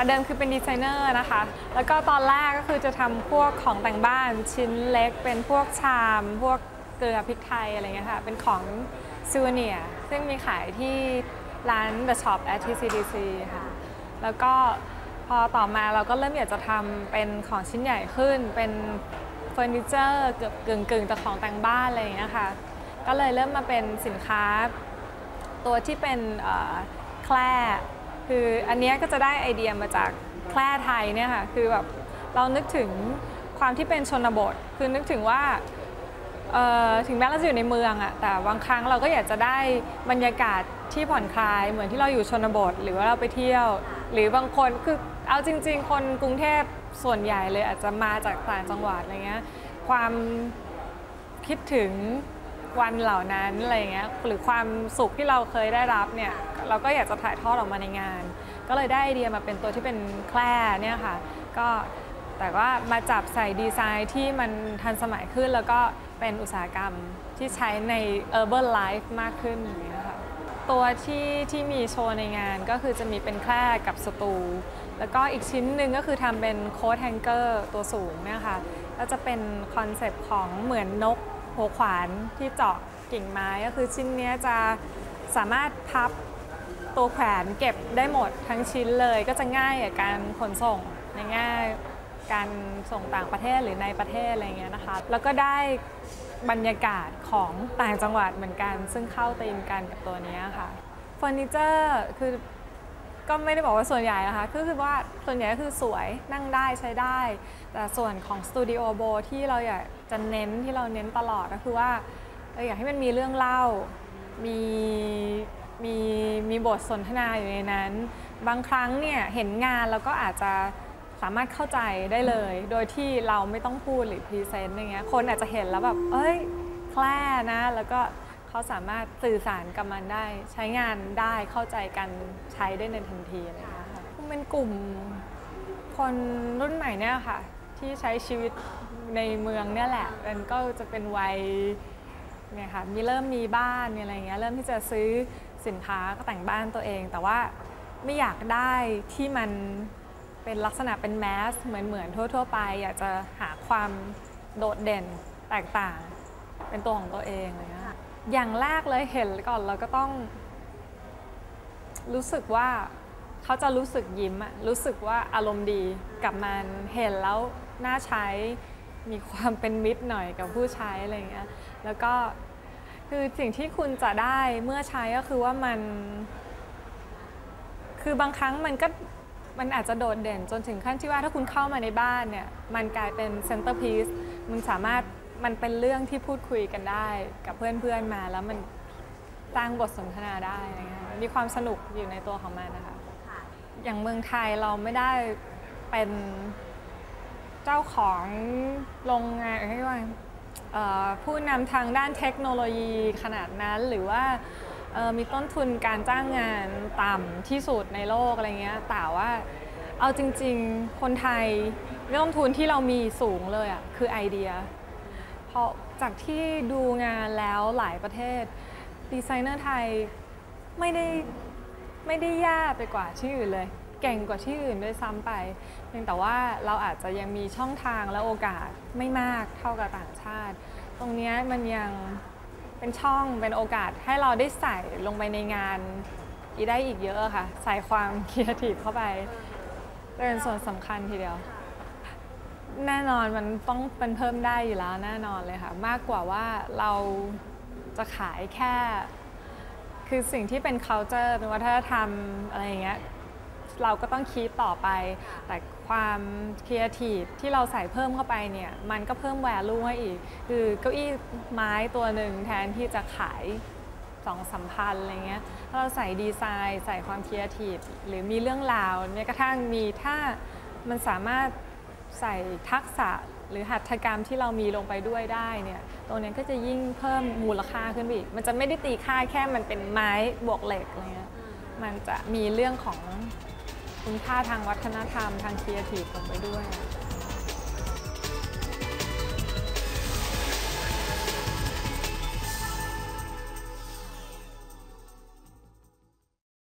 แต่เดิมคือเป็นดีไซเนอร์นะคะ แล้วก็ตอนแรกก็คือจะทำพวกของแต่งบ้านชิ้นเล็ก เป็นพวกชาม พวกเกลือพริกไทยอะไรเงี้ยค่ะ เป็นของซูเนียซึ่งมีขายที่ร้าน The Shop at TCDC ค่ะ แล้วก็พอต่อมาเราก็เริ่มอยากจะทำเป็นของชิ้นใหญ่ขึ้น เป็นเฟอร์นิเจอร์เกือบกึ่งกึ่งๆแต่ของแต่งบ้านอะไรอย่างเงี้ยค่ะ ก็เลยเริ่มมาเป็นสินค้า ตัวที่เป็นแคร่ คืออันนี้ก็จะได้ไอเดียมาจากแคร่ไทยเนี่ยค่ะคือแบบเรานึกถึงความที่เป็นชนบท คือนึกถึงว่าถึงแม้เราจะอยู่ในเมืองอะแต่บางครั้งเราก็อยากจะได้บรรยากาศที่ผ่อนคลาย เหมือนที่เราอยู่ชนบท หรือว่าเราไปเที่ยว หรือบางคนคือเอาจริง ๆ คนกรุงเทพส่วนใหญ่เลยอาจจะมาจากต่างจังหวัดอะไรเงี้ยความคิดถึง วันเหล่านั้นอะไรเงี้ยหรือความสุขที่เราเคยได้รับเนี่ยเราก็อยากจะถ่ายทอดออกมาในงาน ก็เลยได้ไอเดียมาเป็นตัวที่เป็นแคร่เนี่ยค่ะก็แต่ว่ามาจับใส่ดีไซน์ที่มันทันสมัยขึ้น แล้วก็เป็นอุตสาหกรรมที่ใช้ใน urban life มากขึ้นอย่างเงี้ยค่ะตัวที่ที่มีโชว์ในงานก็คือจะมีเป็นแคร่กับสตู แล้วก็อีกชิ้นหนึ่งก็คือทำเป็นโค้ดแฮงเกอร์ตัวสูงเนี่ยค่ะก็จะเป็นคอนเซปต์ของเหมือนนก หัวขวานที่เจาะกิ่งไม้ก็คือชิ้นนี้จะสามารถพับตัวแขวนเก็บได้หมดทั้งชิ้นเลยก็จะง่ายกับการขนส่งในแง่การส่งต่างประเทศหรือในประเทศอะไรเงี้ยนะคะ แล้วก็ได้บรรยากาศของต่างจังหวัดเหมือนกัน ซึ่งเข้าตีมกันกับตัวนี้ค่ะเฟอร์นิเจอร์คือ ก็ไม่ได้บอกว่าส่วนใหญ่นะคะก็คือว่าส่วนใหญ่ก็คือสวยนั่งได้ใช้ได้ แต่ส่วนของสตูดิโอโบที่เราอยากจะเน้นที่เราเน้นตลอดก็คือว่าเราอยากให้มันมีเรื่องเล่า มีมีมีบทสนทนาอยู่ในนั้น บางครั้งเนี่ยเห็นงานแล้วก็อาจจะสามารถเข้าใจได้เลย โดยที่เราไม่ต้องพูดหรือพรีเซนต์อย่างเงี้ยคนอาจจะเห็นแล้วแบบ เอ้ยแคล่นะแล้วก็ เขาสามารถสื่อสารกับมันได้ใช้งานได้เข้าใจกันใช้ได้ในทันทีอะไรเงี้ยค่ะเป็นกลุ่มคนรุ่นใหม่เนี่ยค่ะ ที่ใช้ชีวิตในเมืองเนี่ยแหละมันก็จะเป็นวัยเนี่ยค่ะมีเริ่มมีบ้านมีอะไรเงี้ยเริ่มที่จะซื้อสินค้าก็แต่งบ้านตัวเอง แต่ว่าไม่อยากได้ที่มันเป็นลักษณะเป็นแมสเหมือนเหมือนทั่ว ๆ ไป อยากจะหาความโดดเด่นแตกต่าง เป็นตัวของตัวเองอะไรเลยนะ อย่างแรกเลยเห็นก่อนเราก็ต้อง รู้สึกว่าเขาจะรู้สึกยิ้มอะรู้สึกว่าอารมณ์ดีกับมันเห็นแล้วน่าใช้มีความเป็นมิตรหน่อยกับผู้ใช้อะไรเงี้ยแล้วก็คือสิ่งที่คุณจะได้เมื่อใช้ก็คือว่ามัน คือบางครั้งมันก็มันอาจจะโดดเด่นจนถึงขั้นที่ว่าถ้าคุณเข้ามาในบ้านเนี่ย มันกลายเป็นเซนเตอร์พีซมันสามารถ มันเป็นเรื่องที่พูดคุยกันได้กับเพื่อนๆมาแล้วมันสร้างบทสนทนาได้อะไรเงี้ยมีความสนุกอยู่ในตัวของมันนะคะอย่างเมืองไทยเราไม่ได้เป็นเจ้าของโรงงานเรียกว่าเอ่อผู้นำทางด้านเทคโนโลยีขนาดนั้นหรือว่าเอ่อมีต้นทุนการจ้างงานต่ำที่สุดในโลกอะไรเงี้ยแต่ว่าเอาจริง ๆ คนไทยต้นทุนที่เรามีสูงเลยอะ่ะคือไอเดีย เพราะจากที่ดูงานแล้วหลายประเทศ ดีไซเนอร์ไทยไม่ได้ไม่ได้แย่ไปกว่าที่อื่นเลย เก่งกว่าที่อื่นด้วยซ้ำไปเพียงแต่ว่าเราอาจจะยังมีช่องทางและโอกาสไม่มากเท่ากับต่างชาติ ตรงนี้มันยังเป็นช่องเป็นโอกาสให้เราได้ใส่ลงไปในงานอีได้อีกเยอะค่ะ ใส่ความครีเอทีฟเข้าไป เป็นส่วนสำคัญทีเดียว แน่นอนมันต้องเป็นเพิ่มได้อยู่แล้วแน่นอนเลยค่ะ มากกว่าว่าเราจะขายแค่ คือสิ่งที่เป็น culture เป็นวัฒนธรรมอะไรอย่างเงี้ยเราก็ต้องคีปต่อไป แต่ความครีเอทีฟที่เราใส่เพิ่มเข้าไปเนี่ย มันก็เพิ่ม value ให้อีก คือเก้าอี้ไม้ตัวหนึ่งแทนที่จะขายสองสามพันอะไรเงี้ยถ้าเราใส่ดีไซน์ ใส่ความครีเอทีฟหรือมีเรื่องราวแม้กระทั่งมีถ้ามันสามารถ ใส่ทักษะหรือหัตถกรรมที่เรามีลงไปด้วยได้เนี่ยตรงนี้ก็จะยิ่งเพิ่มมูลค่าขึ้นไปอีก มันจะไม่ได้ตีค่าแค่มันเป็นไม้บวกเหล็กอะไรเงี้ยมันจะมีเรื่องของคุณค่าทางวัฒนธรรมทางครีเอทีฟลงไปด้วย